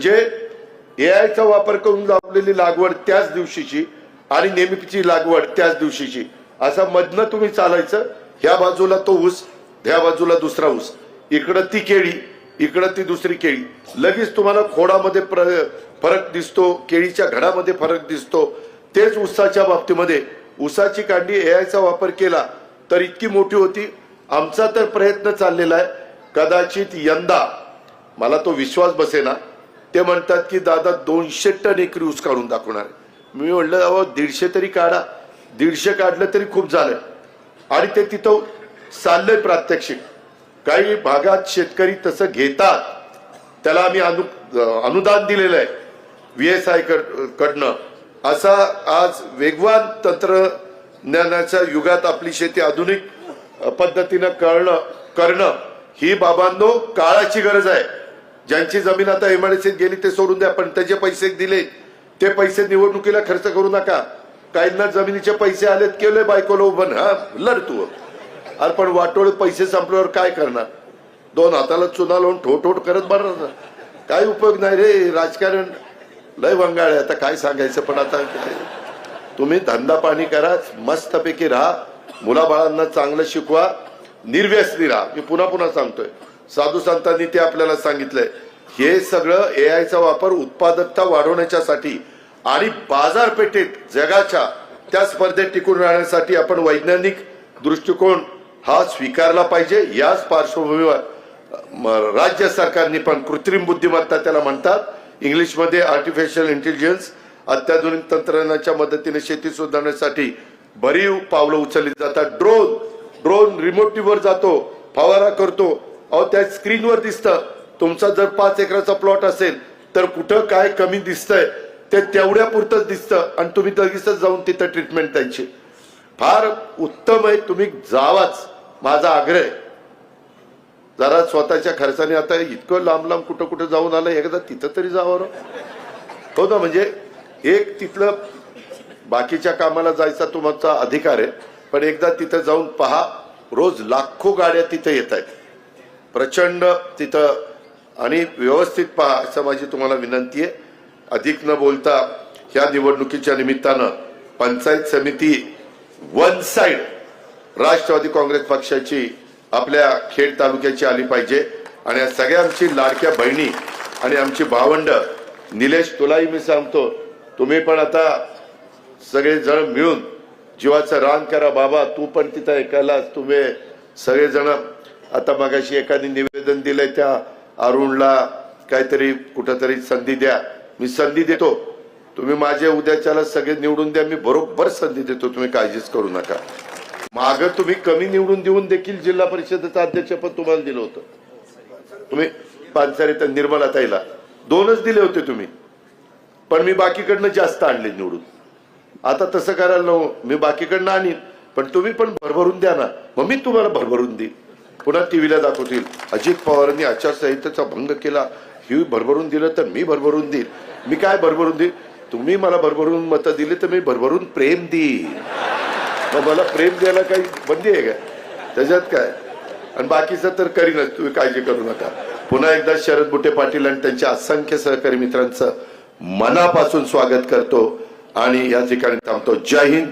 जे एआयचा वापर करून लावलेली लागवड त्याच दिवशीची आणि नेहमीची लागवड त्याच दिवशीची असा मधनं तुम्ही चालायचं ह्या बाजूला तो ऊस ह्या बाजूला दुसरा ऊस. इकडं ती केळी इकडं ती दुसरी केळी. लगेच तुम्हाला खोडामध्ये फरक दिसतो केळीच्या घडामध्ये फरक दिसतो. तेच ऊसाच्या बाबतीमध्ये. ऊसाची कांडी एआयचा वापर केला तर इतकी मोठी होती. आमचा तर प्रयत्न चाललेला आहे. कदाचित यंदा मला तो विश्वास बसेना ते म्हणतात की दादा दोनशे टन एकरी ऊस काढून दाखवणार मी म्हणलं अहो दीडशे तरी काढा. दीडशे काढलं तरी खूप झालं. आणि ते तिथं चाललंय प्रात्यक्षिक. काही भागात शेतकरी तसं घेतात. त्याला आम्ही अनु अनुदान दिलेलं आहे व्ही एस आय कडनं. असा आज वेगवान तंत्रज्ञानाच्या युगात आपली शेती आधुनिक पद्धतीनं करणं करणं ही बाबांनो काळाची गरज आहे. ज्यांची जमीन आता एमआयडीसीत गेली ते सोडून द्या पण त्याचे पैसे दिले. ते पैसे निवडणुकीला खर्च करू नका. काहींना जमिनीचे पैसे आलेत केले बायकोला उभं. हा लढ तू. अरे पण वाटोळ पैसे संपल्यावर काय करणार? दोन हाताला चुना लावून ठोठोट करत बरं काय उपयोग नाही रे राजकारण. लय वंगाळ आहे. आता काय सांगायचं पण आता तुम्ही धंदा पाणी करा मस्तपैकी राहा. मुलाबाळांना चांगलं शिकवा. निर्व्यसनी राहा. मी पुन्हा पुन्हा सांगतोय. साधू संतांनी ते आपल्याला सांगितलंय. हे सगळं ए आयचा वापर उत्पादकता वाढवण्याच्यासाठी आणि बाजारपेठेत जगाच्या त्या स्पर्धेत टिकून राहण्यासाठी आपण वैज्ञानिक दृष्टिकोन हा स्वीकारला पाहिजे. याच पार्श्वभूमीवर म, राज्य सरकारने पण कृत्रिम बुद्धिमत्ता त्याला म्हणतात. इंग्लिशमध्ये आर्टिफिशियल इंटेलिजन्स अत्याधुनिक तंत्रज्ञानाच्या मदतीने शेती सुधारण्यासाठी भरीव पावलं उचलली जातात. ड्रोन ड्रोन रिमोटीवर जातो फवारा करतो. अहो त्या स्क्रीनवर दिसतं. तुमचा जर पाच एकराचा प्लॉट असेल तर कुठं काय कमी दिसतंय ते तेवढ्या पुरतच दिसतं आणि तुम्ही लगेचच जाऊन तिथं ट्रीटमेंट द्यायची. फार उत्तम आहे तुम्ही जावाच. माझा आग्रह. आहे जरा स्वतःच्या खर्चाने आता इतकं लांब लांब कुठं कुठं जाऊन आलं एकदा तिथं तरी जावं हो ना म्हणजे एक तिथलं बाकीच्या कामाला जायचा तुमचा अधिकार आहे पण एकदा तिथं जाऊन पहा रोज लाखो गाड्या तिथं येत आहेत. प्रचंड तिथं आणि व्यवस्थित पहा असं माझी तुम्हाला विनंती आहे. अधिक न बोलता ह्या निवडणुकीच्या निमित्तानं पंचायत समिती वन साइड राष्ट्रवादी काँग्रेस पक्षाची आपल्या खेड तालुक्याची आली पाहिजे. आणि या सगळ्या आमची लाडक्या बहिणी आणि आमची भावंड निलेश तुलाही मी सांगतो तुम्ही पण आता सगळेजण मिळून जीवाचं रान करा बाबा तू पण तिथं ऐकायलास तुम्ही सगळेजण आता मगाशी एकाने निवेदन दिलंय त्या अरुणला काहीतरी कुठंतरी संधी द्या. मी संधी देतो. तुम्ही माझे उद्याच्याला सगळे निवडून द्या. मी बरोबर संधी देतो. तुम्ही काळजीच करू नका. माग तुम्ही कमी निवडून देऊन देखील जिल्हा परिषदेचं अध्यक्षपद तुम्हाला दिलं होतं. तुम्ही पानसारे तर निर्मला ताईला दोनच दिले होते तुम्ही. पण मी बाकीकडनं जास्त आणले निवडून. आता तसं करायला नको. मी बाकीकडनं आणीन. पण तुम्ही पण भरभरून द्या ना. मग मी तुम्हाला भरभरून देईन. पुन्हा टीव्हीला दाखवतील. अजित पवारांनी आचारसंहितेचा भंग केला. ही भरभरून दिलं तर मी भरभरून देईन मी काय भरभरून देईन तुम्ही मला भरभरून मतं दिली तर मी भरभरून प्रेम देईन मग मला प्रेम द्यायला काही बंदी आहे काय त्याच्यात काय? आणि बाकीचं तर करीनच. तुम्ही काळजी करू नका. पुन्हा एकदा शरद बुटे पाटील आणि त्यांच्या असंख्य सहकारी मित्रांचं मनापासून स्वागत करतो. आणि या ठिकाणी थांबतो. जय हिंद.